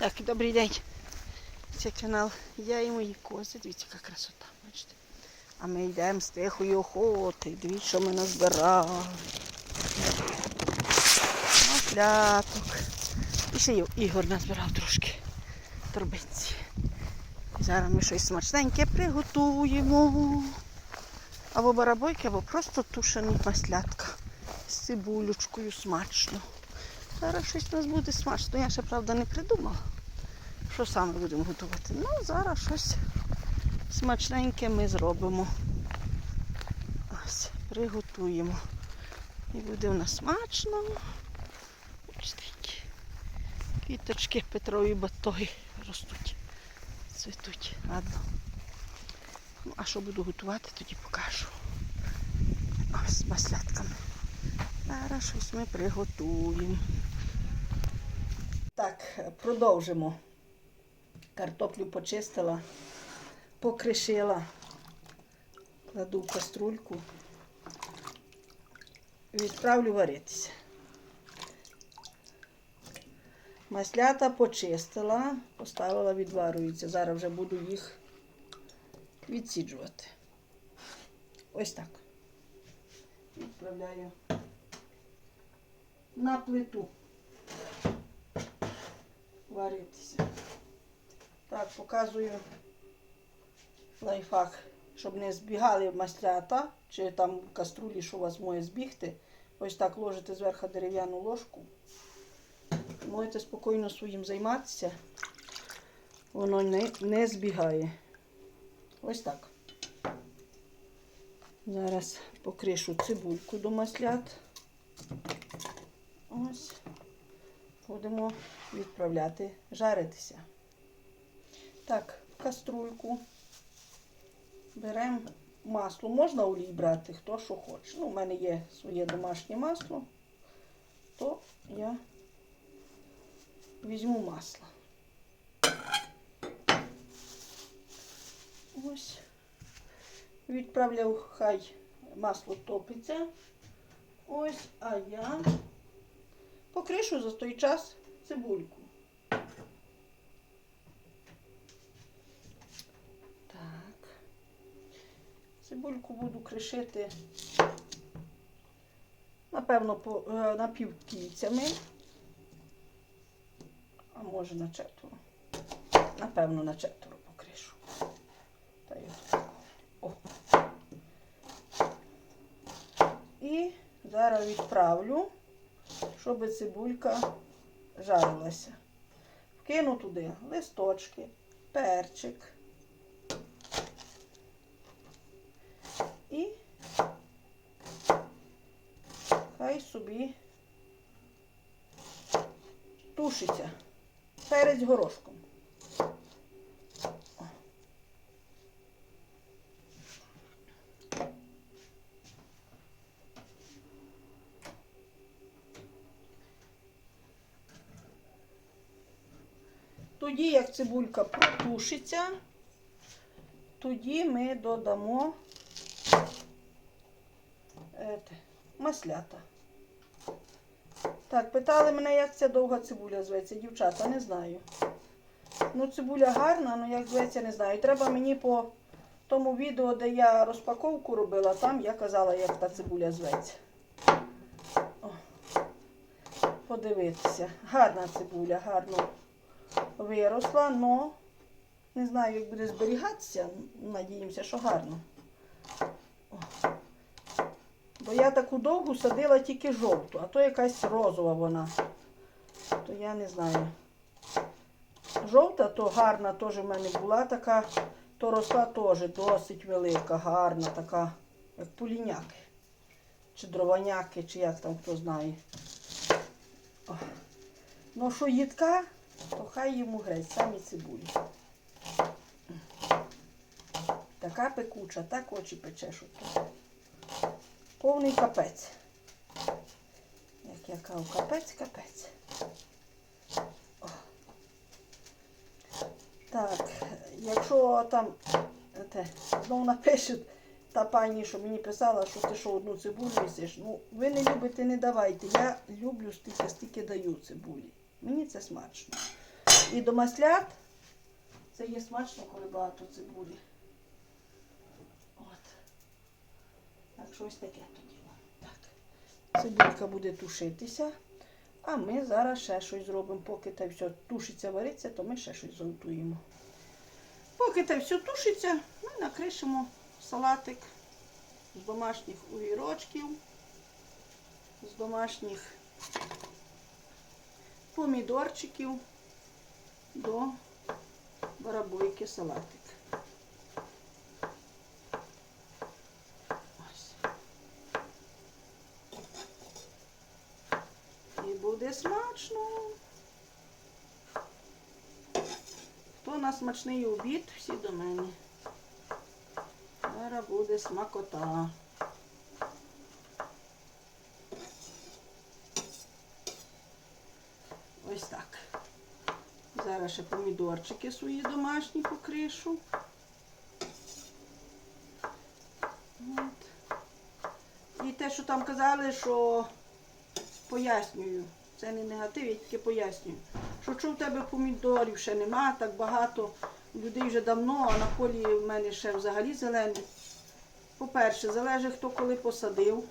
Так, добрий день. Це канал Я і мої кози. Дивіться, яка красота. Бачите? А ми йдемо з тихої охоти. Дивіться, що ми назбирали. Масляток. І ще Ігор назбирав трошки торбинці. Зараз ми щось смачненьке приготуємо. Або барабойки, або просто тушені маслятка з цибулючкою смачно. Зараз щось у нас буде смачно. Я ще, правда, не придумала, що саме будемо готувати. Ну, зараз щось смачненьке ми зробимо. Ось, приготуємо. І буде в нас смачно. Бачите, які Квіточки Петрові батоги ростуть, цвітуть. Ладно. Ну, а що буду готувати, тоді покажу. Ось маслятками. Зараз щось ми приготуємо. Продовжимо. Картоплю почистила, покришила, кладу в каструльку, відправлю варитися. Маслята почистила, поставила, відварюється. Зараз вже буду їх відсіджувати. Ось так. Відправляю на плиту варитися. Так, показую лайфхак, щоб не збігали маслята, чи там каструлі, що у вас може збігти. Ось так ложите зверху дерев'яну ложку. Можете спокійно своїм займатися. Воно не, не збігає. Ось так. Зараз покришу цибульку до маслят. Ось. Будемо відправляти жаритися. Так, в каструльку беремо масло. Можна олій брати, хто що хоче. Ну, у мене є своє домашнє масло, то я візьму масло. Ось. Відправляв, хай масло топиться. Ось, а я покришу за той час цибульку. Так. Цибульку буду кришити, напевно, по, е, напівкільцями. А може на четверо. Напевно, на четверо покришу. Та й. О. І зараз відправлю, щоб цибулька жарилася. Вкину туди листочки, перчик. І хай собі тушиться перець горошком. Тоді, як цибулька протушиться, тоді ми додамо маслята. Так, питали мене, як ця довга цибуля зветься. Дівчата, не знаю. Ну, цибуля гарна, але як зветься, не знаю. Треба мені по тому відео, де я розпаковку робила, там я казала, як та цибуля зветься. О, подивитися. Гарна цибуля, гарно виросла, але не знаю, як буде зберігатися. Надіємося, що гарно. Бо я таку довгу садила тільки жовту, а то якась розова вона. То я не знаю. Жовта, то гарна теж в мене була така, то росла теж досить велика, гарна, така, як пуліняки. Чи дрованяки, чи як там хто знає. Ну, що їдка, то хай йому грець, самі цибулі. Така пекуча, так очі пече, що. Повний капець. Як я кажу, капець, капець. О. Так, якщо там те, знову напишуть та пані, що мені писала, що ти що одну цибулю їсиш, ну ви не любите, не давайте. Я люблю стільки, стільки даю цибулі. Мені це смачно. І до маслят це є смачно, коли багато цибулі. От. Так, щось таке тоді. Так. Цибулька буде тушитися. А ми зараз ще щось зробимо. Поки те все тушиться, вариться, то ми ще щось зготуємо. Поки те все тушиться, ми накришимо салатик з домашніх огірочків, з домашніх помідорчиків до барабойки салатик. Ось. І буде смачно. Хто на смачний обід, всі до мене. Зараз буде смакота. Ось так. Зараз ще помідорчики свої домашні покришу. От. І те, що там казали, що пояснюю. Це не негатив, я тільки пояснюю. Що що в тебе помідорів ще нема, так багато людей вже давно, а на полі в мене ще взагалі зелені. По-перше, залежить хто коли посадив.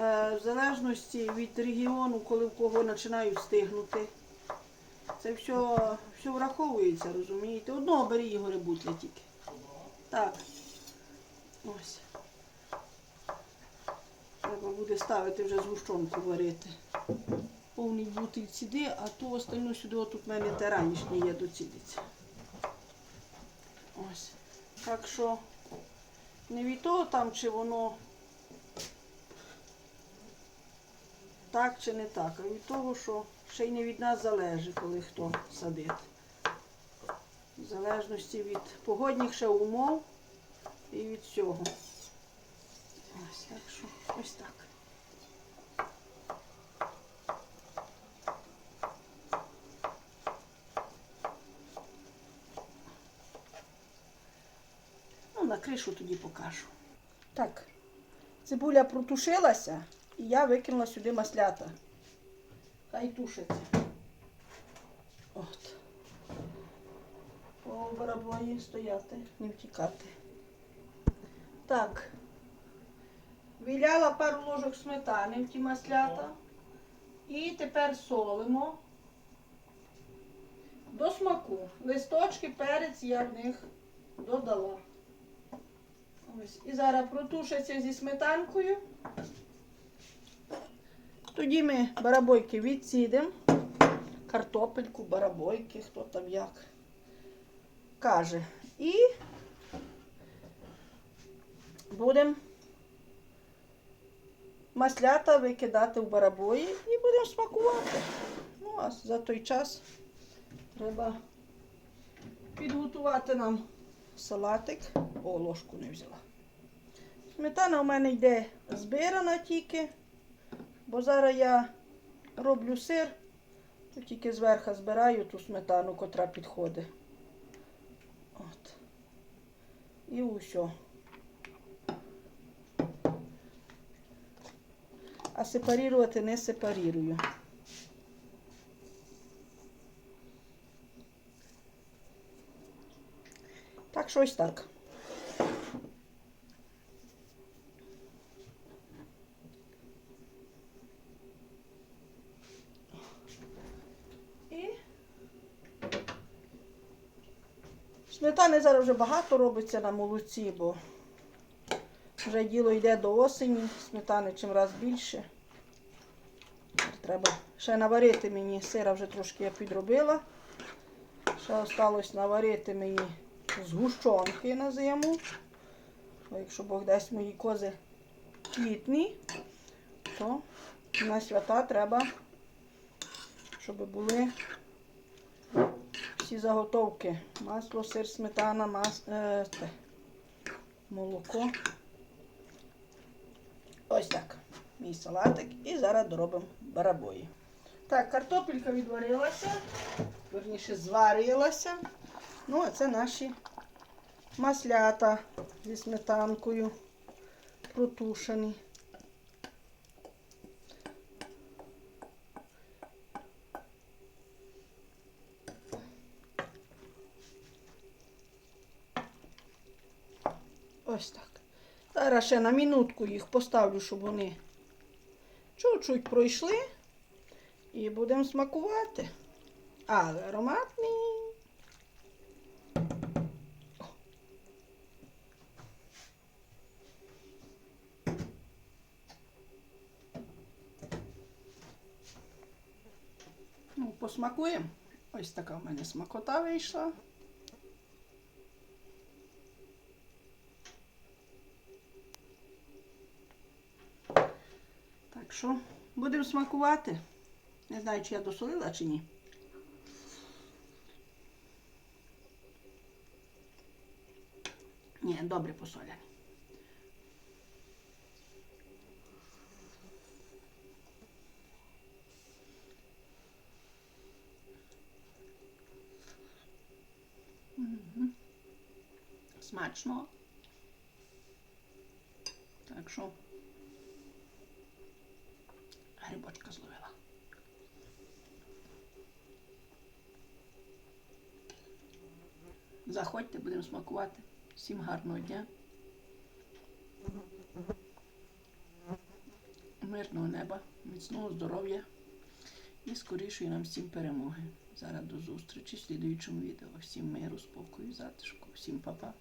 Е, В залежності від регіону, коли в кого починають стигнути. Це все, все враховується, розумієте? Одного бери Ігоре бутля тільки. Так. Ось. Треба буде ставити вже згущенку варити. Повний бутиль сюди, а ту остальну сюди, отут в мене теранішнє є доцідиться. Ось. Так що не від того там, чи воно так чи не так, а від того, що ще й не від нас залежить, коли хто садить. В залежності від погодних ще умов і від всього. Ось, так що ось так. Ну, на кришу тоді покажу. Так, цибуля протушилася, і я викинула сюди маслята. Хай тушиться. От. По барабої стояти, не втікати. Так. Віляла пару ложок сметани в ті маслята. І тепер солимо до смаку. Листочки, перець я в них додала. Ось. І зараз протушаться зі сметанкою. Тоді ми барабойки відсідемо. Картопельку, барабойки, хто там як каже. І будемо маслята викидати в барабої і будемо смакувати. Ну, а за той час треба підготувати нам салатик. О, ложку не взяла. Сметана у мене йде збирана тільки, бо зараз я роблю сир, то тільки зверху збираю ту сметану, котра підходить. От. І усе. А сепарувати не сепарірую. Так, що ось так. І сметани зараз вже багато робиться на молоці, бо вже діло йде до осені, сметани чим раз більше. Треба ще наварити мені сира вже трошки я підробила. Ще осталось наварити мені згущенки на зиму. Бо якщо Бог дасть мої кози квітні, то на свята треба, щоб були всі заготовки. Масло, сир, сметана, мас... е, те, молоко. Ось так. Мій салатик. І зараз доробимо барабої. Так, картопелька відварилася, верніше зварилася. Ну, а це наші маслята зі сметанкою протушені. Ось так. Зараз ще на минутку їх поставлю, щоб вони чуть-чуть пройшли. І будемо смакувати. Але ароматний. Ну, посмакуємо. Ось така в мене смакота вийшла. Так що будемо смакувати. Не знаю, чи я досолила, чи ні. Ні, добре посоляні. Мгм. Смачно. Так що Заходьте, будемо смакувати. Всім гарного дня. Мирного неба, міцного здоров'я і скорішої нам всім перемоги. Зараз до зустрічі в слідуючому відео. Всім миру, спокою, затишку, всім па-па.